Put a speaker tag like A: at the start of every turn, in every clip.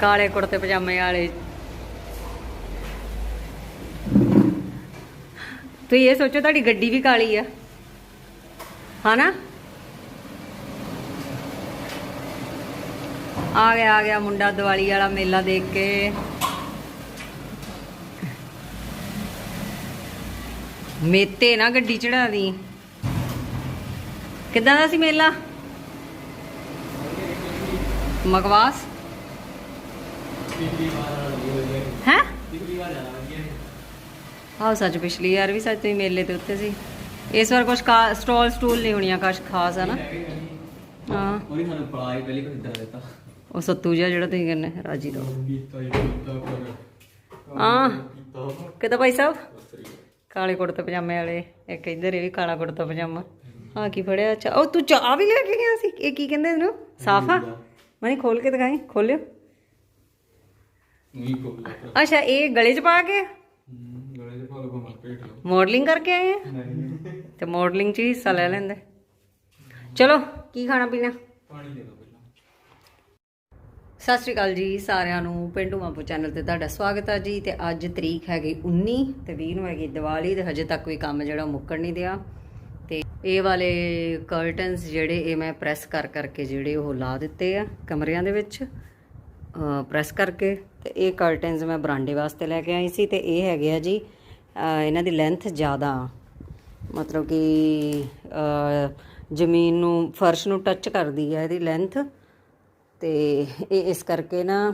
A: ਕਾਲੇ ਕੁੜਤੇ ਪਜਾਮੇ ਵਾਲੇ। ਤੁਸੀਂ ਇਹ ਸੋਚੋ ਤੁਹਾਡੀ ਗੱਡੀ ਵੀ ਕਾਲੀ ਆ। ਹਨਾ? ਆ ਗਿਆ ਆ ਗਿਆ ਮੁੰਡਾ ਦੀਵਾਲੀ ਵਾਲਾ ਮੇਲਾ ਦੇਖ ਕੇ। ਮੇਤੇ ਨਾ ਗੱਡੀ ਚੜਾ ਦੀ। ਕਿੱਦਾਂ ਦਾ ਸੀ ਮੇਲਾ? ਮਗਵਾਸ ਹੈ? ਆਹ ਸੱਚ ਪਿਛਲੀ ਵਾਰ ਵੀ ਸੱਚ ਤੁਸੀਂ ਮੇਲੇ ਤੇ ਉੱਤੇ ਸੀ। ਇਸ ਵਾਰ ਕੁਝ ਸਟਾਲ ਸਟੂਲ ਨਹੀਂ ਹੋਣੀਆਂ ਕੁਛ ਖਾਸ ਹੈ ਨਾ। ਹਾਂ।
B: ਉਹਨੇ ਸਾਨੂੰ ਪੜਾਈ ਪਹਿਲੀ ਕੁਝ ਦਿੱਤਾ ਦਿੱਤਾ
A: ਉਹ ਸੱਤੂ ਜਿਹਾ ਜਿਹੜਾ ਤੁਸੀਂ ਕਹਿੰਦੇ ਰਾਜੀ
B: ਕੀਤਾ ਹੀ।
A: ਕਿਦਾਂ ਭਾਈ ਸਾਹਿਬ? ਕਾਲੇ ਕੁੜਤੇ ਪਜਾਮੇ ਵਾਲੇ ਇੱਕ ਇੱਧਰ ਇਹ ਵੀ ਕਾਲਾ ਕੁੜਤਾ ਪਜਾਮਾ। ਹਾਂ ਕੀ ਫੜਿਆ? ਅੱਛਾ ਉਹ ਤੂੰ ਚਾਹ ਵੀ ਲੈ ਕੇ ਗਿਆ ਸੀ। ਇਹ ਕੀ ਕਹਿੰਦੇ ਇਹਨੂੰ? ਸਾਫਾ ਮਨੀ ਖੋਲ ਕੇ ਦਿਖਾਈ ਖੋਲਿਓ ਅੱਛਾ ਇਹ ਗਲੇ 'ਚ ਪਾ ਕੇ?
B: ਗਲੇ ਪੇਟ ਲਓ
A: ਮਾਡਲਿੰਗ ਕਰਕੇ ਆਏ ਆ?
B: ਨਹੀਂ
A: ਤੇ ਮਾਡਲਿੰਗ 'ਚ ਹੀ ਹਿੱਸਾ ਲੈ ਲੈਂਦੇ। ਚਲੋ ਕੀ ਖਾਣਾ ਪੀਣਾ?
B: ਪਾਣੀ ਦੇ ਦਿਓ ਪਹਿਲਾਂ।
A: ਸਤਿ ਸ਼੍ਰੀ ਅਕਾਲ ਜੀ ਸਾਰਿਆਂ ਨੂੰ ਪਿੰਡੂ ਮਾਪੋ ਚੈਨਲ ਤੇ ਤੁਹਾਡਾ ਸਵਾਗਤ ਹੈ ਜੀ। ਤੇ ਅੱਜ ਤਰੀਕ ਹੈਗੀ 19 ਤੇ 20 ਨੂੰ ਹੈਗੀ ਦੀਵਾਲੀ ਤੇ ਹਜੇ ਤੱਕ ਕੋਈ ਕੰਮ ਜਿਹੜਾ ਮੁੱਕਣ ਨਹੀਂ ਦਿਆ। ਤੇ ਇਹ ਵਾਲੇ ਕਰਟਨਸ ਜਿਹੜੇ ਇਹ ਮੈਂ ਪ੍ਰੈਸ ਕਰ ਕਰਕੇ ਜਿਹੜੇ ਉਹ ਲਾ ਦਿੱਤੇ ਆ ਕਮਰਿਆਂ ਦੇ ਵਿੱਚ। ਪ੍ਰੈਸ ਕਰਕੇ ਤੇ ਇਹ ਕਰਟਨਸ ਮੈਂ ਬਰਾਂਡੇ ਵਾਸਤੇ ਲੈ ਕੇ ਆਈ ਸੀ ਤੇ ਇਹ ਹੈਗੇ ਆ ਜੀ ਇਹਨਾਂ ਦੀ ਲੈਂਥ ਜ਼ਿਆਦਾ ਮਤਲਬ ਕਿ ਜ਼ਮੀਨ ਨੂੰ, ਫਰਸ਼ ਨੂੰ ਟੱਚ ਕਰਦੀ ਹੈ ਇਹਦੀ ਲੈਂਥ ਤੇ ਇਹ ਇਸ ਕਰਕੇ ਨਾ,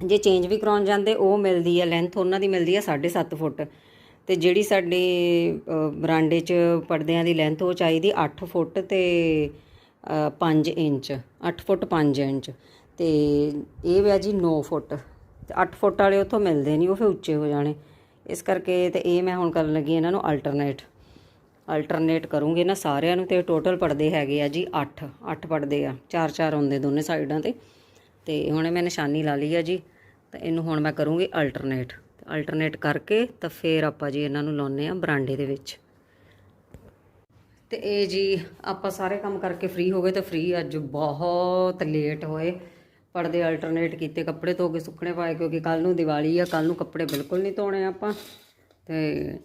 A: ਜੇ ਚੇਂਜ ਵੀ ਕਰਾਉਣ ਜਾਂਦੇ, ਉਹ ਮਿਲਦੀ ਹੈ ਲੈਂਥ ਉਹਨਾਂ ਦੀ ਮਿਲਦੀ ਹੈ 7.5 ਫੁੱਟ। ਤੇ ਜਿਹੜੀ ਸਾਡੇ ਬਰਾਂਡੇ 'ਚ ਪਰਦਿਆਂ ਦੀ ਲੈਂਥ ਉਹ ਚਾਹੀਦੀ 8 ਫੁੱਟ ਤੇ 5 ਇੰਚ 8 ਫੁੱਟ 5 ਇੰਚ। ਤੇ ਇਹ ਵਿਆ ਜੀ 9 ਫੁੱਟ। ਤੇ 8 ਫੁੱਟ ਵਾਲੇ ਉੱਥੋਂ ਮਿਲਦੇ ਨਹੀਂ, ਉਹ ਫਿਰ ਉੱਚੇ ਹੋ ਜਾਣੇ। ਇਸ ਕਰਕੇ ਤੇ ਇਹ ਮੈਂ ਹੁਣ ਕਰਨ ਲੱਗੀ ਇਹਨਾਂ ਨੂੰ ਅਲਟਰਨੇਟ ਅਲਟਰਨੇਟ ਕਰੂੰਗੀ ਨਾ ਸਾਰਿਆਂ ਨੂੰ ਤੇ ਟੋਟਲ ਪੜਦੇ ਹੈਗੇ ਆ ਜੀ 8 8 ਪੜਦੇ ਆ, ਚਾਰ ਚਾਰ ਹੁੰਦੇ ਦੋਨੇ ਸਾਈਡਾਂ ਤੇ। ਤੇ ਹੁਣ ਮੈਂ ਨਿਸ਼ਾਨੀ ਲਾ ਲਈ ਆ ਜੀ, ਤਾਂ ਇਹਨੂੰ ਹੁਣ ਮੈਂ ਕਰੂੰਗੀ ਅਲਟਰਨੇਟ ਅਲਟਰਨੇਟ ਕਰਕੇ ਤਾਂ ਫੇਰ ਆਪਾਂ ਜੀ ਇਹਨਾਂ ਨੂੰ ਲਾਉਨੇ ਆ ਬਰਾਂਡੇ ਦੇ ਵਿੱਚ। ਤੇ ਇਹ ਜੀ ਆਪਾਂ ਸਾਰੇ ਕੰਮ ਕਰਕੇ ਫ੍ਰੀ ਹੋ ਗਏ ਤਾਂ ਫ੍ਰੀ ਅੱਜ ਬਹੁਤ ਲੇਟ ਹੋਏ। ਪਰਦੇ ਅਲਟਰਨੇਟ ਕੀਤੇ, ਕੱਪੜੇ ਧੋ ਕੇ ਸੁੱਕਣੇ ਪਾਏ, ਕਿਉਂਕਿ ਕੱਲ ਨੂੰ ਦੀਵਾਲੀ ਆ ਕੱਲ ਨੂੰ ਕੱਪੜੇ ਬਿਲਕੁਲ ਨਹੀਂ ਧੋਣੇ ਆਪਾਂ। ਤੇ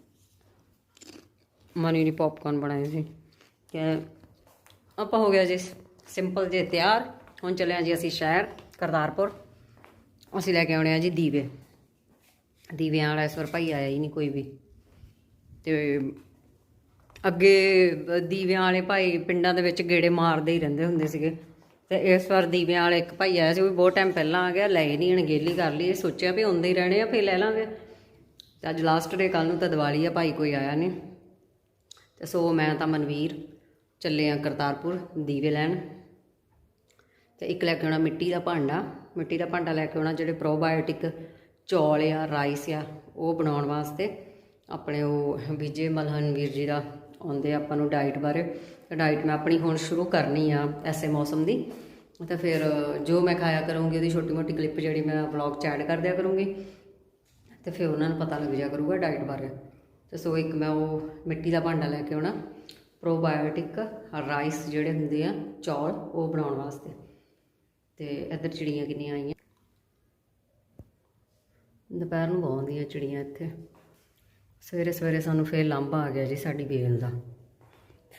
A: ਮਨੀ ਨੇ ਪੌਪਕਾਰਨ ਬਣਾਏ ਸੀ। ਕਿ ਆਪਾਂ ਹੋ ਗਿਆ ਜੀ ਸਿੰਪਲ ਜੇ ਤਿਆਰ। ਹੁਣ ਚੱਲੇ ਆ ਜੀ ਅਸੀਂ ਸ਼ਹਿਰ, ਕਰਤਾਰਪੁਰ। ਅਸੀਂ ਲੈ ਕੇ ਆਉਣੇ ਆ ਜੀ ਦੀਵੇ। ਦੀਵਿਆਂ ਵਾਲਾ ਇਸ ਵਾਰ ਭਾਈ ਆਇਆ ਹੀ ਨਹੀਂ ਕੋਈ ਵੀ। ਤੇ ਅੱਗੇ ਦੀਵਿਆਂ ਵਾਲੇ ਭਾਈ ਪਿੰਡਾਂ ਦੇ ਵਿੱਚ ਗੇੜੇ ਮਾਰਦੇ ਹੀ ਰਹਿੰਦੇ ਹੁੰਦੇ ਸੀਗੇ। ਤੇ ਇਸ ਵਾਰ ਦੀਵਿਆਂ ਵਾਲਾ ਇੱਕ ਭਾਈ ਆਇਆ ਸੀ, ਉਹ ਵੀ ਬਹੁਤ ਟਾਈਮ ਪਹਿਲਾਂ ਆ ਗਿਆ, ਲੈ ਨਹੀਂ ਅਣਗੇਲੀ ਕਰ ਲਈ, ਇਹ ਸੋਚਿਆ ਵੀ ਹੁੰਦੇ ਹੀ ਰਹਿਣੇ ਆ, ਫੇਰ ਲੈ ਲਾਂਗੇ। ਤੇ ਅੱਜ ਲਾਸਟ ਡੇ ਕੱਲ ਨੂੰ ਤਾਂ ਦੀਵਾਲੀ ਆ, ਭਾਈ ਕੋਈ ਆਇਆ ਨਹੀਂ। ਤੇ ਸੋ ਮੈਂ ਤਾਂ ਮਨਵੀਰ ਚੱਲੇ ਆ ਕਰਤਾਰਪੁਰ ਦੀਵੇ ਲੈਣ। ਤੇ ਇੱਕ ਲੈ ਕੇ ਆਉਣਾ ਮਿੱਟੀ ਦਾ ਭਾਂਡਾ, ਮਿੱਟੀ ਦਾ ਭਾਂਡਾ ਲੈ ਕੇ ਆਉਣਾ ਜਿਹੜੇ ਪ੍ਰੋਬਾਇਓਟਿਕ ਚੌਲ ਆ ਰਾਈਸ ਆ, ਉਹ ਬਣਾਉਣ ਵਾਸਤੇ। ਆਪਣੇ ਉਹ ਵਿਜੇ ਮਲਹਨ ਵੀਰ ਜੀ ਦਾ, ਆਉਂਦੇ ਆ ਆਪਾਂ ਨੂੰ ਡਾਈਟ ਬਾਰੇ। ਤੇ ਡਾਈਟ ਮੈਂ ਆਪਣੀ ਹੁਣ ਸ਼ੁਰੂ ਕਰਨੀ ਆ ਐਸੇ ਮੌਸਮ ਦੀ। ਤਾਂ ਫਿਰ ਜੋ ਮੈਂ ਖਾਇਆ ਕਰੂੰਗੀ, ਉਹਦੀ ਛੋਟੀ ਮੋਟੀ ਕਲਿੱਪ ਜਿਹੜੀ ਮੈਂ ਵਲੌਗ ਚ ਐਡ ਕਰ ਦਿਆ ਕਰੂੰਗੀ। ਤੇ ਫਿਰ ਉਹਨਾਂ ਨੂੰ ਪਤਾ ਲੱਗ ਜਾ ਕਰੂਗਾ ਡਾਈਟ ਬਾਰੇ। ਤੇ ਸੋ ਇੱਕ ਮੈਂ ਉਹ ਮਿੱਟੀ ਦਾ ਭਾਂਡਾ ਲੈ ਕੇ ਆਉਣਾ। ਪ੍ਰੋਬਾਇਓਟਿਕ ਰਾਈਸ ਜਿਹੜੇ ਹੁੰਦੇ ਆ, ਚੌਲ, ਉਹ ਬਣਾਉਣ ਵਾਸਤੇ। ਤੇ ਇੱਧਰ ਚਿੜੀਆਂ ਕਿੰਨੀਆਂ ਆਈਆਂ। ਦੁਪਹਿਰ ਨੂੰ ਬਹੁਤ ਆਉਂਦੀਆਂ ਚਿੜੀਆਂ ਇੱਥੇ। ਸਵੇਰੇ ਸਵੇਰੇ ਸਾਨੂੰ ਫੇਰ ਲਾਂਭਾ ਆ ਗਿਆ ਜੀ ਸਾਡੀ ਵੇਲ ਦਾ।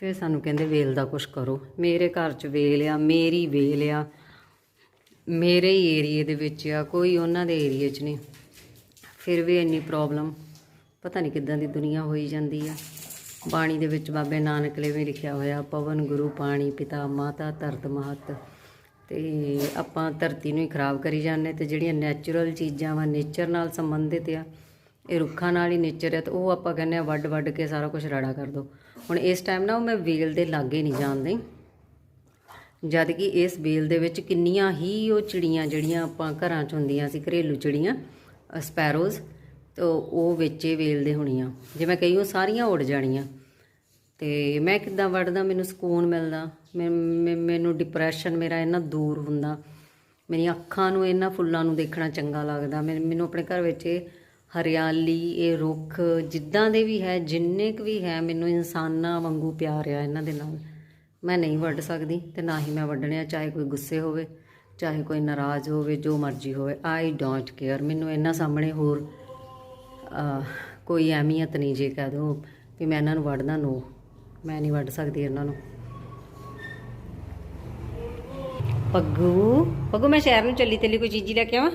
A: ਫਿਰ ਸਾਨੂੰ ਕਹਿੰਦੇ, ਵੇਲ ਦਾ ਕੁਝ ਕਰੋ। ਮੇਰੇ ਘਰ 'ਚ ਵੇਲ ਆ, ਮੇਰੀ ਵੇਲ ਆ। ਮੇਰੇ ਹੀ ਏਰੀਏ ਦੇ ਵਿੱਚ ਆ, ਕੋਈ ਉਹਨਾਂ ਦੇ ਏਰੀਏ 'ਚ ਨਹੀਂ। ਫਿਰ ਵੀ ਇੰਨੀ ਪ੍ਰੋਬਲਮ ਪਤਾ ਨਹੀਂ ਕਿੱਦਾਂ ਦੀ ਦੁਨੀਆ ਹੋਈ ਜਾਂਦੀ ਆ। ਬਾਣੀ ਦੇ ਵਿੱਚ ਬਾਬੇ ਨਾਨਕ ਨੇ ਵੀ ਲਿਖਿਆ ਹੋਇਆ, ਪਵਨ ਗੁਰੂ ਪਾਣੀ ਪਿਤਾ, ਮਾਤਾ ਧਰਤ ਮਹਤ। ਤੇ ਆਪਾਂ ਧਰਤੀ ਨੂੰ ਹੀ ਖਰਾਬ ਕਰੀ ਜਾਂਦੇ ਤੇ ਜਿਹੜੀਆਂ ਨੈਚੁਰਲ ਚੀਜ਼ਾਂ ਵਾ ਨੇਚਰ ਨਾਲ ਸੰਬੰਧਿਤ ਆ ਇਹ ਰੁੱਖਾਂ ਨਾਲ ਹੀ ਨੇਚਰ ਹੈ ਤੇ ਉਹ ਆਪਾਂ ਕਹਿੰਦੇ ਆ ਵੱਡ ਵੱਡ ਕੇ ਸਾਰਾ ਕੁਝ ਰੜਾ ਕਰ ਦੋ। ਹੁਣ ਇਸ ਟਾਈਮ ਨਾ ਉਹ ਮੈਂ ਵੇਲ ਦੇ ਲਾਗੇ ਨਹੀਂ ਜਾਂਦੀ ਜਦ ਕਿ ਇਸ ਵੇਲ ਦੇ ਵਿੱਚ ਕਿੰਨੀਆਂ ਹੀ ਉਹ ਚਿੜੀਆਂ ਜਿਹੜੀਆਂ ਆਪਾਂ ਘਰਾਂ 'ਚ ਹੁੰਦੀਆਂ ਸੀ, ਘਰੇਲੂ ਚਿੜੀਆਂ ਸਪੈਰੋਜ਼ ਤੇ ਉਹ ਵਿੱਚ ਇਹ ਵੇਲ ਦੇ ਹੋਣੀਆਂ। ਜੇ ਮੈਂ ਕਹੀ ਉਹ ਸਾਰੀਆਂ ਉੱਡ ਜਾਣੀਆਂ। ਤੇ ਮੈਂ ਕਿੱਦਾਂ ਵੜਦਾ ਮੈਨੂੰ ਸਕੂਨ ਮਿਲਦਾ, ਮੈਂ- ਮੈਨੂੰ ਡਿਪਰੈਸ਼ਨ ਮੇਰਾ ਇੰਨਾ ਦੂਰ ਹੁੰਦਾ। ਮੇਰੀਆਂ ਅੱਖਾਂ ਨੂੰ, ਇਹਨਾਂ ਫੁੱਲਾਂ ਨੂੰ ਦੇਖਣਾ ਚੰਗਾ ਲੱਗਦਾ। ਮੈਨ- ਮੈਨੂੰ ਆਪਣੇ ਘਰ ਵਿੱਚ ਇਹ ਹਰਿਆਲੀ, ਇਹ ਰੁੱਖ ਜਿੱਦਾਂ ਦੇ ਵੀ ਹੈ, ਜਿੰਨੇ ਕੁ ਵੀ ਹੈ, ਮੈਨੂੰ ਇਨਸਾਨਾਂ ਵਾਂਗੂ ਪਿਆਰ ਆ ਇਹਨਾਂ ਦੇ ਨਾਲ। ਮੈਂ ਨਹੀਂ ਵੱਢ ਸਕਦੀ ਤੇ ਨਾ ਹੀ ਮੈਂ ਵੱਢਣਿਆ, ਚਾਹੇ ਕੋਈ ਗੁੱਸੇ ਹੋਵੇ, ਚਾਹੇ ਕੋਈ ਨਾਰਾਜ਼ ਹੋਵੇ, ਜੋ ਮਰਜ਼ੀ ਹੋਵੇ। ਆਈ ਡੋਂਟ ਕੇਅਰ ਮੈਨੂੰ ਇਹਨਾਂ ਸਾਹਮਣੇ ਹੋਰ ਕੋਈ ਅਹਿਮੀਅਤ ਨਹੀਂ ਜੇ ਕਹਿ ਦੋ ਵੀ ਮੈਂ ਇਹਨਾਂ ਨੂੰ ਵੜਨਾ ਨੋ ਮੈਂ ਨਹੀਂ ਵੱਢ ਸਕਦੀ ਇਹਨਾਂ ਨੂੰ। ਪੱਗੂ ਪੱਗੂ, ਮੈਂ ਸ਼ਹਿਰ ਨੂੰ ਚੱਲੀ ਤੇਲੀ ਕੋਈ ਚੀਜ਼ੀ ਲੈ ਕੇ ਆਵਾਂ?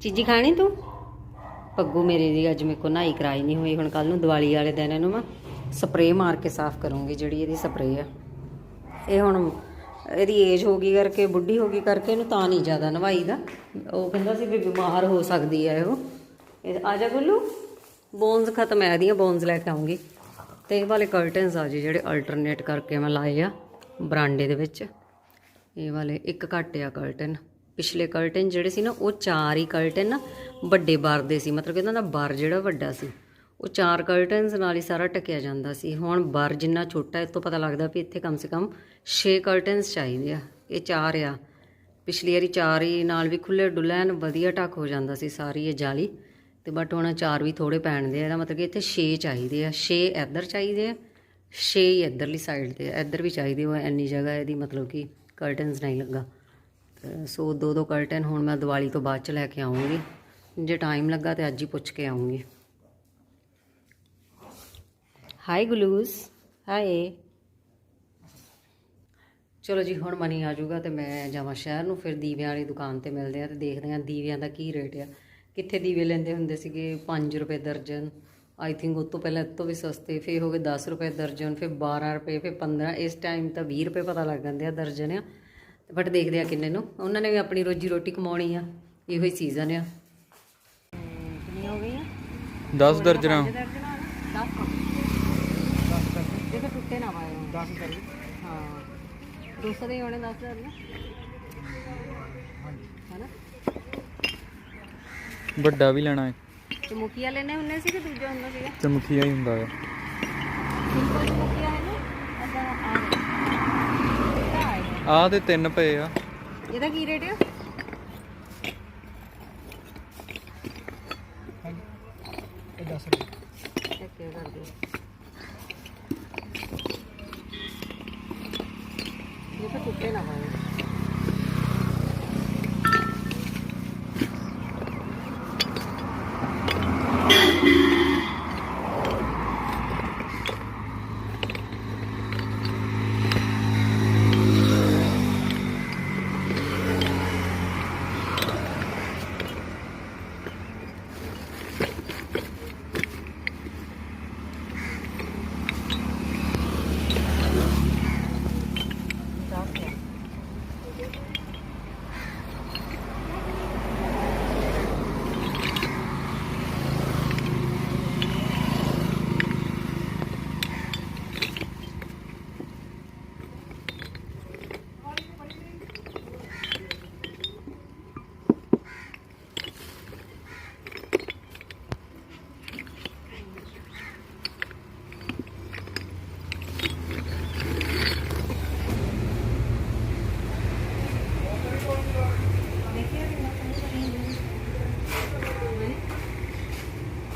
A: ਚੀਜ਼ੀ ਖਾਣੀ ਤੂੰ? ਪੱਗੂ ਮੇਰੇ ਦੀ ਅੱਜ ਮੇਰੇ ਕੋ ਨਹਾਈ ਕਰਾਈ ਨਹੀਂ ਹੋਈ, ਹੁਣ ਕੱਲ ਨੂੰ ਦੀਵਾਲੀ ਵਾਲੇ ਦਿਨ ਇਹਨੂੰ ਮੈਂ ਸਪਰੇਅ ਮਾਰ ਕੇ ਸਾਫ਼ ਕਰੂੰਗੀ ਜਿਹੜੀ ਇਹਦੀ ਸਪਰੇਅ ਆ। ਇਹ ਹੁਣ ਇਹਦੀ ਏਜ ਹੋ ਗਈ ਕਰਕੇ, ਬੁੱਢੀ ਹੋ ਗਈ ਕਰਕੇ ਇਹਨੂੰ ਤਾਂ ਨਹੀਂ ਜ਼ਿਆਦਾ ਨਵਾਈ ਦਾ ਉਹ ਕਹਿੰਦਾ ਸੀ ਵੀ ਬਿਮਾਰ ਹੋ ਸਕਦੀ ਹੈ ਉਹ ਇਹ ਆ ਜਾ ਗੁੱਲੂ ਬੋਨਸ ਖਤਮ ਹੈ ਇਹਦੀਆਂ ਬੋਨਸ ਲੈ ਕੇ ਆਉਂਗੀ। ਤੇ ਇਹ ਵਾਲੇ ਕਰਟਨਸ ਆ ਜੀ ਜਿਹੜੇ ਅਲਟਰਨੇਟ ਕਰਕੇ ਮੈਂ ਲਾਏ ਆ ਬਰਾਂਡੇ ਦੇ ਵਿੱਚ। ਇਹ ਵਾਲੇ ਇੱਕ ਘੱਟ ਆ ਕਰਟਨ ਪਿਛਲੇ ਕਰਟਨ ਜਿਹੜੇ ਸੀ ਨਾ, ਉਹ ਚਾਰ ਹੀ ਕਰਟਨ ਨਾ ਵੱਡੇ ਬਾਰ ਦੇ ਸੀ। ਮਤਲਬ ਕਿ ਇਹਨਾਂ ਦਾ ਬਾਰ ਜਿਹੜਾ ਵੱਡਾ ਸੀ, ਉਹ ਚਾਰ ਕਰਟਨਸ ਨਾਲ ਹੀ ਸਾਰਾ ਟਕਿਆ ਜਾਂਦਾ ਸੀ। ਹੁਣ ਬਾਰ ਜਿੰਨਾ ਛੋਟਾ ਹੈ ਇਸ ਤੋਂ ਪਤਾ ਲੱਗਦਾ ਵੀ ਇੱਥੇ ਕਮ ਸੇ ਕਮ 6 ਕਰਟਨਸ ਚਾਹੀਦੇ ਆ। ਇਹ ਚਾਰ ਆ। ਪਿਛਲੀ ਵਾਰੀ ਚਾਰ ਹੀ ਨਾਲ ਵੀ ਖੁੱਲੇ ਡੁੱਲੈਨ ਵਧੀਆ ਟੱਕ ਹੋ ਜਾਂਦਾ ਸੀ ਸਾਰੀ ਇਹ ਜਾਲੀ। ਤੇ ਬਟ ਹੁਣ ਚਾਰ ਵੀ ਥੋੜੇ ਪੈਣਦੇ ਆ, ਇਹਦਾ ਮਤਲਬ ਕਿ ਇੱਥੇ 6 ਚਾਹੀਦੇ ਆ। 6 ਇੱਧਰ ਚਾਹੀਦੇ ਆ 6 ਹੀ ਇੱਧਰਲੀ ਸਾਈਡ ਤੇ ਆ। ਇੱਧਰ ਵੀ ਚਾਹੀਦੇ ਉਹ ਇੰਨੀ ਜਗ੍ਹਾ ਇਹਦੀ ਮਤਲਬ ਕਿ ਕਰਟਨਸ ਨਹੀਂ ਲੱਗਾ। ਸੋ ਦੋ ਦੋ ਕਰਟਨ ਹੁਣ ਮੈਂ ਦੀਵਾਲੀ ਤੋਂ ਬਾਅਦ ਚ ਲੈ ਕੇ ਆਉਂਗੀ ਜੇ ਟਾਈਮ ਲੱਗਾ ਤੇ ਅੱਜ ਹੀ ਪੁੱਛ ਕੇ ਆਉਂਗੀ ਹਾਈ ਗਲੂਸ ਹਾਈ ਚਲੋ ਜੀ, ਹੁਣ ਮਨੀ ਆ ਜਾਊਗਾ ਤੇ ਮੈਂ ਜਾਵਾਂ ਸ਼ਹਿਰ ਨੂੰ, ਫਿਰ ਦੀਵਿਆਂ ਵਾਲੀ ਦੁਕਾਨ ਤੇ ਮਿਲਦੇ ਆ ਤੇ ਦੇਖਦੇ ਆ ਦੀਵਿਆਂ ਦਾ ਕੀ ਰੇਟ ਆ। ਕਿੱਥੇ ਦੀਵੇ ਲੈਂਦੇ ਹੁੰਦੇ ਸੀਗੇ? 5 ਰੁਪਏ ਦਰਜਨ। ਆਈ ਥਿੰਕ ਉਸ ਤੋਂ ਪਹਿਲਾਂ ਇਹ ਤੋਂ ਵੀ ਸਸਤੇ, ਫਿਰ ਹੋ ਗਏ 10 ਰੁਪਏ ਦਰਜਨ, ਫਿਰ 12 ਰੁਪਏ, ਫਿਰ 15 ਇਸ ਟਾਈਮ ਤਾਂ 20 ਰੁਪਏ ਪਤਾ ਲੱਗ ਜਾਂਦੇ ਆ ਦਰਜਨ ਆ। ਬਟ ਦੇਖਦੇ ਆ ਕਿੰਨੇ ਨੂੰ। ਉਹਨਾਂ ਨੇ ਵੀ ਆਪਣੀ ਰੋਜੀ ਰੋਟੀ ਕਮਾਉਣੀ ਆ। ਇਹੋ ਹੀ ਸੀਜ਼ਨ ਆ। ਕਿੰਨੀਆਂ ਹੋ ਗਈਆਂ?
B: 10 ਦਰਜਨਾਂ।
A: ਦਰਜਨਾਂ 10 ਇਹ ਤਾਂ ਟੁੱਟੇ ਨਾ ਪਾਏ 10 ਕਰ ਹਾਂ। 200 ਦੇ ਹੋਣੇ 10 ਦਰਜਨ ਹੈਨਾ?
B: ਵੱਡਾ ਵੀ ਲੈਣਾ ਹੈ
A: ਚਮੁਕੀਆ ਲੈਣੇ ਹੁੰਦੇ ਸੀ ਕਿ ਦੂਜਾ ਹੁੰਦਾ ਸੀਗਾ?
B: ਚਮਕੀਆ ਹੀ ਹੁੰਦਾ ਹੈ
A: ਸਿੰਪਲ ਚਮੁਕੀਆ ਹੈ ਨਾ ਅਦਾ ਆ ਕਿਹੜਾ ਹੈ
B: ਆਹ ਤੇ ਤਿੰਨ ਪਏ ਆ।
A: ਇਹਦਾ ਕੀ ਰੇਟ ਹੈ
B: ਇਹ 10 ਰੁਪਏ
A: ਚੈੱਕ ਕਰ ਦਿਓ ਇਹ ਤਾਂ ਟੁੱਟੇ ਨਾ ਪਾਏ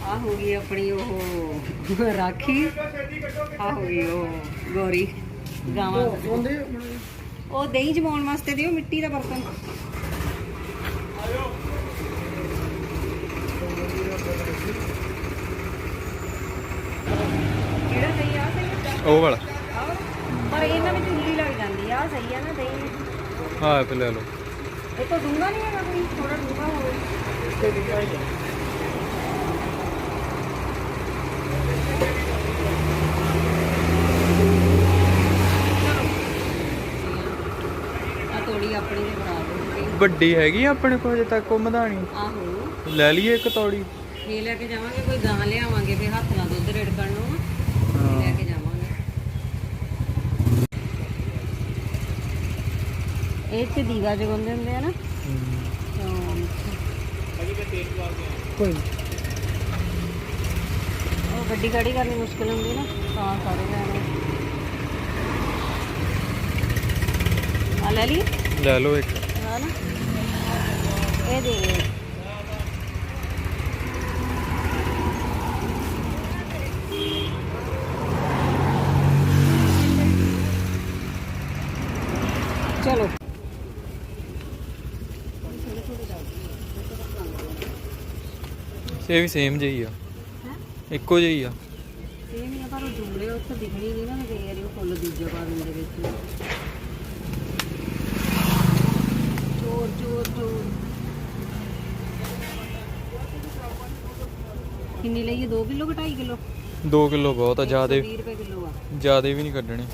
A: ਆ ਹੋ ਗਈ ਆਪਣੀ ਉਹ ਰਾਖੀ। ਆ ਹੋ ਗਈ ਉਹ ਗੋਰੀ। ਗਾਵਾਂ ਉਹ ਦਹੀਂ ਜਮਾਉਣ ਵਾਸਤੇ ਦਿਓ ਮਿੱਟੀ ਦਾ ਬਰਤਨ। ਕਿਹੜਾ ਦਹੀਂ? ਆ ਸਹੀ
B: ਉਹ ਵਾਲਾ।
A: ਪਰ ਇਹਨਾਂ ਵਿੱਚ ਉੱਲੀ ਲੱਗ ਜਾਂਦੀ ਆ ਸਹੀ ਆ ਨਾ ਦਹੀਂ।
B: ਹਾਂ ਇਹ ਲੈ ਲਓ।
A: ਇਹ ਤਾਂ ਡੂੰਗਾ ਨਹੀਂ ਹੈਗਾ ਕੋਈ ਥੋੜਾ ਡੂੰਗਾ ਹੋਵੇ ਆ ਤੋੜੀ ਆਪਣੀ ਦੇ ਬਣਾ ਦੂੰਗੀ
B: ਵੱਡੀ ਹੈਗੀ ਆ ਆਪਣੇ ਕੋਲ ਅਜੇ ਤੱਕ ਉਹ ਮਧਾਣੀ।
A: ਆਹੋ।
B: ਲੈ ਲਈਏ ਇੱਕ ਤੌੜੀ।
A: ਇਹ ਲੈ ਕੇ ਜਾਵਾਂਗੇ ਕੋਈ ਗਾਂ ਲਿਆਵਾਂਗੇ ਫਿਰ ਹੱਥ ਨਾਲ ਦੁੱਧ ਰੇੜਕਣ ਨੂੰ। ਨਾ ਲੈ ਕੇ ਜਾਵਾਂਗੇ। ਇਹ ਚ ਦੀਵਾ ਜਗਾਉਂਦੇ ਹੁੰਦੇ ਆ ਨਾ। ਕੋਈ। ਉਹ ਗੱਡੀ ਗਾੜੀ ਕਰਨੀ ਮੁਸ਼ਕਿਲ ਹੁੰਦੀ ਨਾ ਤਾਂ ਸਾਰੇ ਲੈਣੇ ਆ ਲੈ ਲਈ।
B: ਲੈ ਲਓ ਇੱਕ।
A: అవునా ఏది చలో
B: ਇਹ ਵੀ ਸੇਮ ਜਿਹੀ ਆ ਇੱਕੋ ਜਿਹੀ ਆ
A: ਸੇਮ ਹੀ ਆ ਪਰ ਉਹ ਜੁੜੇ ਉੱਥੇ ਦਿਖਣੀ ਨਹੀਂ ਨਾ ਕਈ ਵਾਰੀ ਉਹ ਫੁੱਲ ਦੂਜੇ ਪਾ ਦਿੰਦੇ ਵਿੱਚ 2 ਕਿਲੋ 2.5 ਕਿਲੋ?
B: 2 ਕਿਲੋ ਬਹੁਤ ਆ ਜ਼ਿਆਦੇ
A: 20 ਰੁਪਏ ਕਿਲੋ ਆ।
B: ਜ਼ਿਆਦੇ ਵੀ ਨਹੀਂ ਕੱਢਣੇ।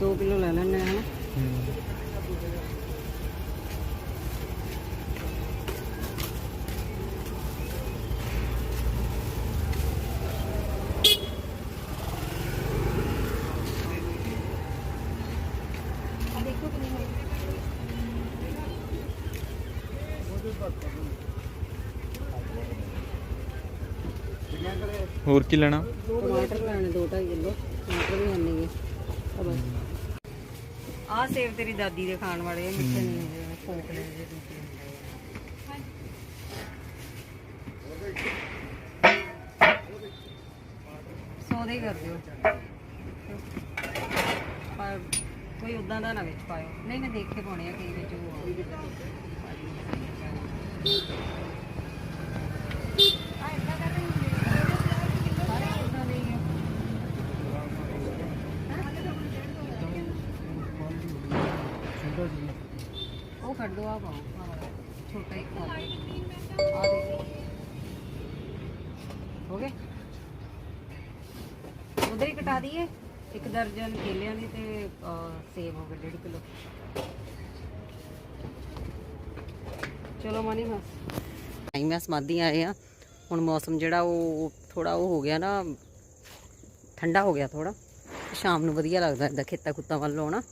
A: 2 ਕਿਲੋ ਲੈ ਲੈਣੇ
B: ਹੋਰ ਕੀ ਲੈਣਾ?
A: ਟਮਾਟਰ ਲੈਣੇ 2.5 ਕਿਲੋ। ਟਮਾਟਰ ਵੀ ਆਨੇ ਆ। ਬਸ। ਆਹ ਸੇਬ ਤੇਰੀ ਦਾਦੀ ਦੇ ਖਾਣ ਵਾਲੇ ਆ, ਮਿੱਠੇ ਨਹੀਂ ਹੁੰਦੇ ਫੋਕ ਲੈ ਜੇ ਸੌਦੇ ਹੀ ਕਰ ਦਿਓ। ਪਰ ਕੋਈ ਉਦਾਂ ਦਾ ਨਾ ਵਿੱਚ ਪਾਇਓ। ਨਹੀਂ ਮੈਂ ਦੇਖ ਕੇ ਪਾਉਣੇ ਆ ਕਈ ਵਿੱਚ ਉਹ ਆ ਏਦਾਂ ਕਰ ਰਹੇ ਸਾਰੇ ਉਦਾਂ ਦੇ ਹੀ ਆ ਉਹ ਕੱਢ ਦੋ ਆ ਪਾਓ ਛੋਟਾ ਇੱਕ ਆ ਆ ਦੇ ਹੋ ਗਏ ਉਧਰ ਹੀ ਕਟਾ ਦਈਏ ਇੱਕ ਦਰਜਨ ਕੇਲਿਆਂ ਦੀ ਤੇ ਸੇਬ ਹੋ ਗਏ 1.5 ਕਿਲੋ ਚਲੋ ਮਨੀ ਬਸ ਟਾਈਮ ਆ ਸਮਾਧੀ ਆਏ ਆ ਹੁਣ ਮੌਸਮ ਜਿਹੜਾ ਉਹ ਥੋੜਾ ਉਹ ਹੋ ਗਿਆ ਨਾ ਠੰਡਾ ਹੋ ਗਿਆ ਥੋੜਾ ਸ਼ਾਮ ਨੂੰ ਵਧੀਆ ਲੱਗਦਾ ਇਦਾਂ ਖੇਤਾਂ ਖੁੱਤਾਂ ਵੱਲ ਆਉਣਾ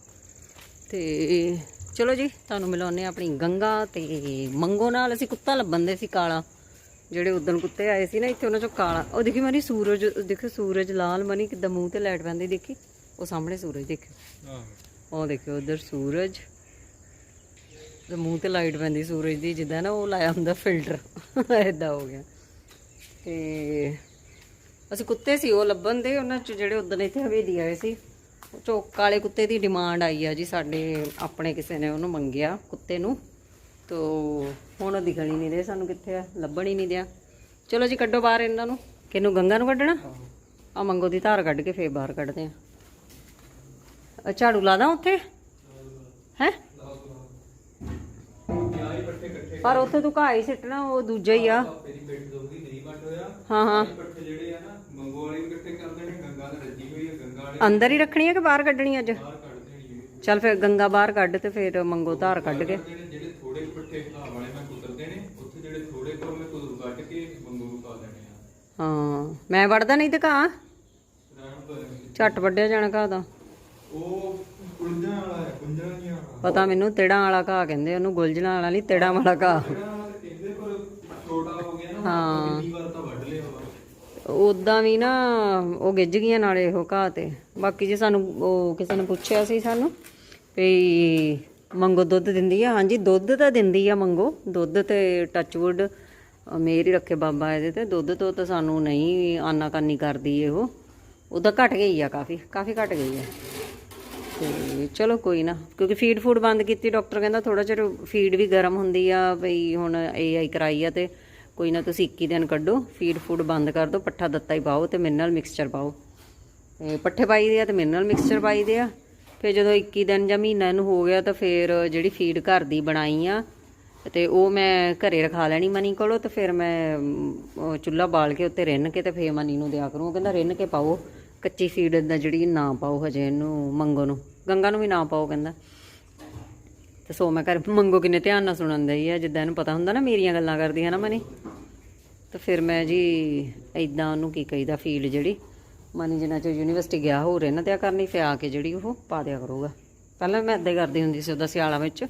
A: ਤੇ ਚਲੋ ਜੀ ਤੁਹਾਨੂੰ ਮਿਲਾਉਂਦੇ ਹਾਂ ਆਪਣੀ ਗੰਗਾ ਤੇ ਮੰਗੋ ਨਾਲ। ਅਸੀਂ ਕੁੱਤਾ ਲੱਭਣ ਦੇ ਸੀ ਕਾਲਾ ਜਿਹੜੇ ਉਦੋਂ ਕੁੱਤੇ ਆਏ ਸੀ ਨਾ ਇੱਥੇ ਉਹਨਾਂ ਚੋਂ ਕਾਲਾ। ਉਹ ਦੇਖੀ ਮਨੀ ਸੂਰਜ ਦੇਖੋ ਸੂਰਜ ਲਾਲ ਮਨੀ ਕਿੱਦਾਂ ਮੂੰਹ ਤੇ ਲਾਈਟ ਪੈਂਦੀ ਦੇਖੀ। ਉਹ ਸਾਹਮਣੇ ਸੂਰਜ ਦੇਖਿਓ। ਉਹ ਦੇਖਿਓ ਉਧਰ ਸੂਰਜ। ਤੇ ਮੂੰਹ ਤੇ ਲਾਈਟ ਪੈਂਦੀ ਸੂਰਜ ਦੀ ਜਿੱਦਾਂ ਨਾ ਉਹ ਲਾਇਆ ਹੁੰਦਾ ਫਿਲਟਰ। ਐਦਾਂ ਹੋ ਗਿਆ। ਤੇ ਅਸੀਂ ਕੁੱਤੇ ਸੀ ਉਹ ਲੱਭਣ ਦੇ ਉਹਨਾਂ ਚ ਜਿਹੜੇ ਉਦੋਂ ਇੱਥੇ ਹਵੇਲੀ ਆਏ ਸੀ। ਉਹ ਵਾਲੇ ਕੁੱਤੇ ਦੀ ਡਿਮਾਂਡ ਆਈ ਆ ਜੀ, ਸਾਡੇ ਆਪਣੇ ਕਿਸੇ ਨੇ ਉਹਨੂੰ ਮੰਗਿਆ ਕੁੱਤੇ ਨੂੰ। ਤੋ ਹੁਣ ਉਹ ਦਿਖਣ ਹੀ ਨਹੀਂ ਰਹੇ ਸਾਨੂੰ ਕਿੱਥੇ ਆ, ਲੱਭਣ ਹੀ ਨਹੀਂ ਦਿਆ। ਚਲੋ ਜੀ, ਕੱਢੋ ਬਾਹਰ ਇਹਨਾਂ ਨੂੰ। ਕਿਹਨੂੰ, ਗੰਗਾ ਨੂੰ ਕੱਢਣਾ? ਆ ਮੰਗੋ ਦੀ ਧਾਰ ਕੱਢ ਕੇ ਫੇਰ ਬਾਹਰ ਕੱਢਦੇ ਆ। ਆ ਝਾੜੂ ਲਾਦਾ ਉੱਥੇ? ਹੈ? ਪਰ ਉੱਥੇ ਤੂੰ ਘਾਹ ਹੀ ਸਿੱਟਣਾ ਉਹ ਦੂਜਾ ਹੀ ਆ। ਹਾਂ ਹਾਂ
B: ਜਿਹੜੇ ਆ ਨਾ ਮੰਗੋ ਵਾਲੇ ਇਕੱਠੇ ਕਰਦੇ ਨੇ ਗੰਗਾ ਦਾ ਰੱਜੀ ਹੋਈ ਹੈ ਗੰਗਾ ਵਾਲੇ
A: ਅੰਦਰ ਹੀ ਰੱਖਣੀ ਹੈ ਕਿ ਬਾਹਰ ਕੱਢਣੀ ਅੱਜ?
B: ਬਾਹਰ ਕੱਢ ਦੇਣੀ
A: ਚੱਲ ਫਿਰ ਗੰਗਾ ਬਾਹਰ ਕੱਢ ਤੇ ਫਿਰ ਮੰਗੋ ਧਾਰ ਕੱਢ ਕੇ।
B: ਜਿਹੜੇ ਜਿਹੜੇ ਥੋੜੇ ਇਕੱਠੇ ਹਿਸਾਬ ਵਾਲੇ ਮੈਂ ਕੁਤਰਦੇ ਨੇ ਉੱਥੇ ਜਿਹੜੇ ਥੋੜੇ ਕੋਲ ਮੈਂ ਕੁਦਰ ਕੱਢ ਕੇ ਮੰਗੋ ਨੂੰ ਪਾ ਦੇਣੇ ਆ।
A: ਹਾਂ ਮੈਂ ਵੜਦਾ ਨਹੀਂ ਤੇ ਘਾਹ?
B: ਰਹਿਣ ਤੋਂ
A: ਝੱਟ ਵੱਢਿਆ ਜਾਣਾ ਘਾਹ ਦਾ।
B: ਉਹ ਕੁੰਜਾਂ ਵਾਲਾ ਹੈ ਕੁੰਜਾਂ ਨਹੀਂ
A: ਪਤਾ ਮੈਨੂੰ ਤਿੜਾਂ ਵਾਲਾ ਘਾਹ ਕਹਿੰਦੇ, ਉਹਨੂੰ ਗੁਲਜਲਾਂ ਵਾਲਾ ਨਹੀਂ ਤਿੜਾਂ ਵਾਲਾ ਘਾਹ।
B: ਹਾਂ। ਕਿੰਨੀ
A: ਉਦਾਂ ਵੀ ਨਾ ਉਹ ਗਿੱਜ ਗਈਆਂ ਨਾਲੇ ਉਹ ਘਾਹ ਤੇ। ਬਾਕੀ ਜੇ ਸਾਨੂੰ ਉਹ ਕਿਸੇ ਨੇ ਪੁੱਛਿਆ ਸੀ ਸਾਨੂੰ ਵੀ ਮੰਗੋ ਦੁੱਧ ਦਿੰਦੀ ਆ। ਹਾਂਜੀ, ਦੁੱਧ ਤਾਂ ਦਿੰਦੀ ਆ ਮੰਗੋ। ਦੁੱਧ ਤੇ ਟੱਚਵੁੱਡ ਮੇਰ ਹੀ ਰੱਖੇ ਬਾਬਾ ਇਹਦੇ ਤੇ। ਦੁੱਧ ਤੋਂ ਤਾਂ ਸਾਨੂੰ ਨਹੀਂ ਆਨਾਕਾਨੀ ਕਰਦੀ ਇਹ ਉਹ। ਉਹਦਾ ਘਟ ਗਈ ਆ ਕਾਫੀ ਕਾਫੀ ਘਟ ਗਈ ਆ। ਤੇ ਚਲੋ ਕੋਈ ਨਾ, ਕਿਉਂਕਿ ਫੀਡ ਫੂਡ ਬੰਦ ਕੀਤੀ ਡਾਕਟਰ ਕਹਿੰਦਾ ਥੋੜਾ ਚਿਰ ਫੀਡ ਵੀ ਗਰਮ ਹੁੰਦੀ ਆ, ਬਈ ਹੁਣ ਏਆਈ ਕਰਾਈ ਆ ਤੇ ਕੋਈ ਨਾ ਤੁਸੀਂ 21 ਦਿਨ ਕੱਢੋ ਫੀਡ ਫੂਡ ਬੰਦ ਕਰ ਦਿਓ ਪੱਠਾ ਦਿੱਤਾ ਹੀ ਪਾਓ ਤੇ ਮਿਨਰਲ ਮਿਕਸਚਰ ਪਾਓ। ਤੇ ਪੱਠੇ ਪਾਈ ਦੇ ਆ ਤੇ ਮਿਨਰਲ ਮਿਕਸਚਰ ਪਾਈ ਦੇ ਆ, ਫਿਰ ਜਦੋਂ 21 ਦਿਨ ਜਾਂ ਮਹੀਨਾ ਇਹਨੂੰ ਹੋ ਗਿਆ ਤਾਂ ਫਿਰ ਜਿਹੜੀ ਫੀਡ ਘਰ ਦੀ ਬਣਾਈ ਆ, ਤੇ ਉਹ ਮੈਂ ਘਰੇ ਰਖਾ ਲੈਣੀ ਮਨੀ ਕੋਲੋਂ ਤੇ ਫਿਰ ਮੈਂ ਚੁੱਲ੍ਹਾ ਬਾਲ ਕੇ ਉੱਤੇ ਰਿੰਨ ਕੇ ਤੇ ਫੇਰ ਮਨੀ ਨੂੰ ਦਿਆ ਕਰੂੰ। ਕਹਿੰਦਾ ਰਿੰਨ ਕੇ ਪਾਓ ਕੱਚੀ ਫੀਡ ਦਾ ਜਿਹੜੀ ਨਾ ਪਾਓ ਹਜੇ ਇਹਨੂੰ, ਮੰਗੋ ਨੂੰ। ਗੰਗਾ ਨੂੰ ਵੀ ਨਾ ਪਾਓ ਕਹਿੰਦਾ। ਤੇ ਸੋ ਮੈਂ ਕਰ ਮੰਗੋ ਕਿੰਨੇ ਧਿਆਨ ਨਾਲ ਸੁਣਨ ਦਈ ਆ, ਜਿੱਦਾਂ ਇਹਨੂੰ ਪਤਾ ਹੁੰਦਾ ਨਾ ਮੇਰੀਆਂ ਗੱਲਾਂ ਕਰਦੀ ਹੈ ਨਾ ਮਨੀ। ਤੇ ਫਿਰ ਮੈਂ ਜੀ ਇਦਾਂ ਉਹਨੂੰ ਕੀ ਕਹੀਦਾ, ਫੀਲਡ ਜਿਹੜੀ, ਮਨੀ ਜਿੰਨਾ ਚ ਯੂਨੀਵਰਸਿਟੀ ਗਿਆ ਹੋ ਰਿਹਾ ਨਾ ਤੇ ਕਰਨੀ ਫਿਰ ਆ ਕੇ ਜਿਹੜੀ ਉਹ ਪਾ ਦਿਆ ਕਰੂਗਾ। ਪਹਿਲਾਂ ਮੈਂ ਏਦਾਂ ਹੀ ਕਰਦੀ ਹੁੰਦੀ ਸੀ ਉਹਦਾ ਸਿਆਲਾ ਵਿੱਚ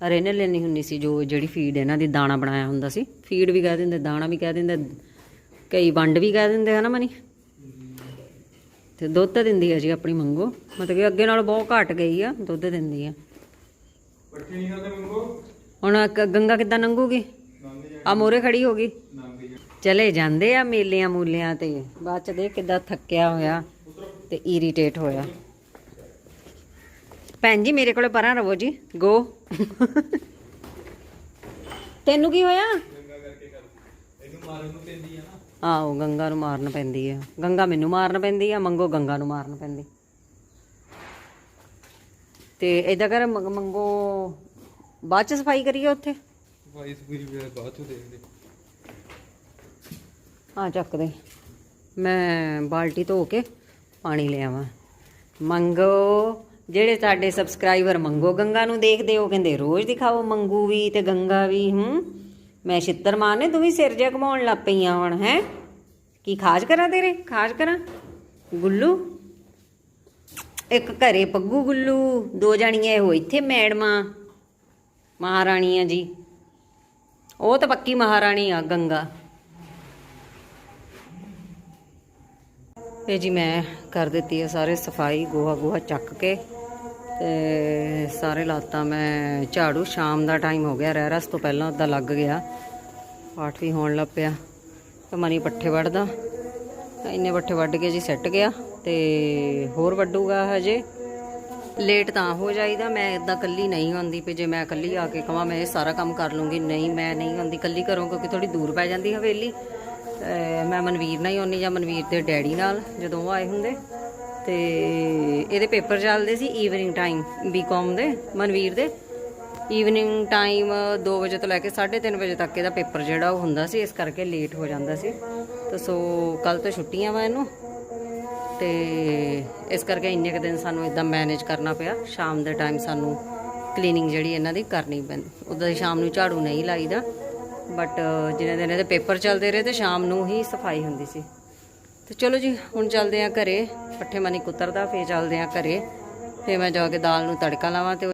A: ਰੇਨੇ ਲੈਣੀ ਹੁੰਦੀ ਸੀ ਜੋ ਜਿਹੜੀ ਫੀਡ ਇਹਨਾਂ ਦੀ ਦਾਣਾ ਬਣਾਇਆ ਹੁੰਦਾ ਸੀ। ਫੀਡ ਵੀ ਕਹਿ ਦਿੰਦੇ, ਦਾਣਾ ਵੀ ਕਹਿ ਦਿੰਦੇ, ਕਈ ਵੰਡ ਵੀ ਕਹਿ ਦਿੰਦੇ ਹਨਾ ਮਨੀ। ਤੇ ਦੁੱਧ ਤਾਂ ਦਿੰਦੀ ਆ ਜੀ ਆਪਣੀ ਮੰਗੋ। ਮਤਲਬ ਕਿ ਅੱਗੇ ਨਾਲੋਂ ਬਹੁਤ ਘਟ ਗਈ ਆ ਦੁੱਧ ਦਿੰਦੀ ਆ।
B: ਪੱਠੇ ਨਹੀਂ ਖਾਂਦੇ ਮੰਗੋ?
A: ਹੁਣ ਕ- ਗੰਗਾ ਕਿੱਦਾਂ ਲੰਘੂਗੀ? ਆ। ਮੋਰੇ ਖੜੀ ਹੋ ਗਈ। ਚਲੇ ਜਾਂਦੇ ਆ ਮੇਲਿਆਂ ਮੂਲਿਆਂ ਤੇ। ਬਾਅਦ ਚ ਦੇਖ ਕਿੱਦਾਂ ਥੱਕਿਆ ਹੋਇਆ ਤੇ ਇਰੀਟੇਟ ਹੋਇਆ। ਭੈਣ ਜੀ ਮੇਰੇ ਕੋਲੇ ਪਰਾਂ ਰਵੋ ਜੀ। ਗੋ ਤੈਨੂੰ ਕੀ ਹੋਇਆ?
B: ਗੰਗਾ ਕਰਕੇ ਮਾਰਨ ਨੂੰ ਪੈਂਦੀ ਆ ਨਾ।
A: ਆਹੋ ਗੰਗਾ ਨੂੰ ਮਾਰਨ ਪੈਂਦੀ ਆ। ਗੰਗਾ ਮੈਨੂੰ ਮਾਰਨ ਪੈਂਦੀ ਆ ਮੰਗੋ ਗੰਗਾ ਨੂੰ ਮਾਰਨ ਪੈਂਦੀ। ਤੇ ਏਦਾਂ ਕਰ ਮੰਗ- ਮੰਗੋ ਬਾਅਦ ਚ ਸਫ਼ਾਈ ਕਰੀਏ ਉੱਥੇ?
B: ਵਾਈਸ ਪੂਰੀ ਬਾਅਦ ਚ ਦੇਖਦੇ
A: ਹਾਂ ਚੱਕ ਦੇ। ਮੈਂ ਬਾਲਟੀ ਧੋ ਕੇ ਪਾਣੀ ਲੈ ਆਵਾਂ। ਮੰਗੋ ਜਿਹੜੇ ਸਾਡੇ ਸਬਸਕ੍ਰਾਈਬਰ ਮੰਗੋ ਗੰਗਾ ਨੂੰ ਦੇਖਦੇ ਹੋ ਕਹਿੰਦੇ ਰੋਜ਼ ਦਿਖਾਓ ਮੰਗੂ ਵੀ ਤੇ ਗੰਗਾ ਵੀ ਹੂੰ? ਮੈਂ ਛਿੱਤਰ ਮਾਰਨੇ ਤੂੰ ਵੀ ਸਿਰ ਜਿਹਾ ਘਮਾਉਣ ਲੱਗ ਪਈਆਂ ਹੁਣ, ਹੈ? ਕੀ ਖਾਜ ਕਰਾਂ ਤੇਰੇ? ਖਾਜ ਕਰਾਂ? ਗੁੱਲੂ? ਇੱਕ ਘਰੇ ਪੱਗੂ ਗੁੱਲੂ, ਦੋ ਜਾਣੀਆਂ ਇਹੋ ਇੱਥੇ ਮੈਡਮਾਂ, ਮਹਾਰਾਣੀਆਂ ਜੀ। ਉਹ ਤਾਂ ਪੱਕੀ ਮਹਾਰਾਣੀ ਆ, ਗੰਗਾ। ਇਹ ਜੀ ਮੈਂ ਕਰ ਦਿੱਤੀ ਹੈ ਸਾਰੇ ਸਫ਼ਾਈ ਗੋਹਾ ਗੋਹਾ ਚੱਕ ਕੇ। ਤੇ ਸਾਰੇ ਲਾਤਾ ਮੈਂ ਝਾੜੂ ਸ਼ਾਮ ਦਾ ਟਾਈਮ ਹੋ ਗਿਆ ਰਹਿ ਰਸ ਤੋਂ ਪਹਿਲਾਂ ਅੱਧਾ ਲੱਗ ਗਿਆ। ਪਾਠ ਵੀ ਹੋਣ ਲੱਗ ਪਿਆ ਤੇ ਮਨੀ ਪੱਠੇ ਵੱਢਦਾ। ਇੰਨੇ ਪੱਠੇ ਵੱਢ ਕੇ ਜੀ ਸੈੱਟ ਗਿਆ ਤੇ ਹੋਰ ਵੱਢੂਗਾ ਹਜੇ। ਲੇਟ ਤਾਂ ਹੋ ਜਾਈਦਾ, ਮੈਂ ਇਦਾਂ ਕੱਲੀ ਨਹੀਂ ਹੁੰਦੀ ਵੀ ਜੇ ਮੈਂ ਕੱਲੀ ਆ ਕੇ ਕਹਾਂ ਮੈਂ ਇਹ ਸਾਰਾ ਕੰਮ ਕਰ ਲੂੰਗੀ। ਨਹੀਂ, ਮੈਂ ਨਹੀਂ ਹੁੰਦੀ ਕੱਲੀ ਘਰੋਂ ਕਿਉਂਕਿ ਥੋੜੀ ਦੂਰ ਪੈ ਜਾਂਦੀ ਹਵੇਲੀ। ਮੈਂ ਮਨਵੀਰ ਨਾਲ ਹੀ ਆਉਣੀ ਜਾਂ ਮਨਵੀਰ ਦੇ ਡੈਡੀ ਨਾਲ, ਜਦੋਂ ਉਹ ਆਏ ਹੁੰਦੇ। ਤੇ ਇਹਦੇ ਪੇਪਰ ਚੱਲਦੇ ਸੀ ਈਵਨਿੰਗ ਟਾਈਮ ਬੀਕਾਮ ਦੇ, ਮਨਵੀਰ ਦੇ। ਈਵਨਿੰਗ ਟਾਈਮ 2 ਵਜੇ ਤੋਂ ਲੈ ਕੇ 3:30 ਵਜੇ ਤੱਕ ਇਹਦਾ ਪੇਪਰ ਜਿਹੜਾ ਉਹ ਹੁੰਦਾ ਸੀ, ਇਸ ਕਰਕੇ ਲੇਟ ਹੋ ਜਾਂਦਾ ਸੀ। ਤਾਂ ਸੋ ਕੱਲ ਤੋਂ ਛੁੱਟੀਆਂ ਵਾ ਇਹਨੂੰ। ਤੇ ਇਸ ਕਰਕੇ ਇੰਨੇ ਕੁ ਦਿਨ ਸਾਨੂੰ ਇਦਾਂ ਮੈਨੇਜ ਕਰਨਾ ਪਿਆ। ਸ਼ਾਮ ਦੇ ਟਾਈਮ ਸਾਨੂੰ ਕਲੀਨਿੰਗ ਜਿਹੜੀ ਇਹਨਾਂ ਦੀ ਕਰਨੀ ਪੈਂਦੀ। ਉਦੋਂ ਸ਼ਾਮ ਨੂੰ ਝਾੜੂ ਨਹੀਂ ਲਾਈਦਾ। ਬਟ ਜਿਹਨੇ ਦਿਨ ਇਹਦੇ ਪੇਪਰ ਚੱਲਦੇ ਰਹੇ ਤੇ ਸ਼ਾਮ ਨੂੰ ਹੀ ਸਫ਼ਾਈ ਹੁੰਦੀ ਸੀ। ਤੇ ਚਲੋ ਜੀ, ਹੁਣ ਚੱਲਦੇ ਆ ਘਰੇ। ਪੱਠੇ ਮਨੀ ਕੁੱਤਰਦਾ, ਫੇਰ ਚੱਲਦੇ ਆ ਘਰੇ। ਫੇਰ ਮੈਂ ਜਾ ਕੇ ਦਾਲ ਨੂੰ ਤੜਕਾ ਲਾਵਾਂ ਤੇ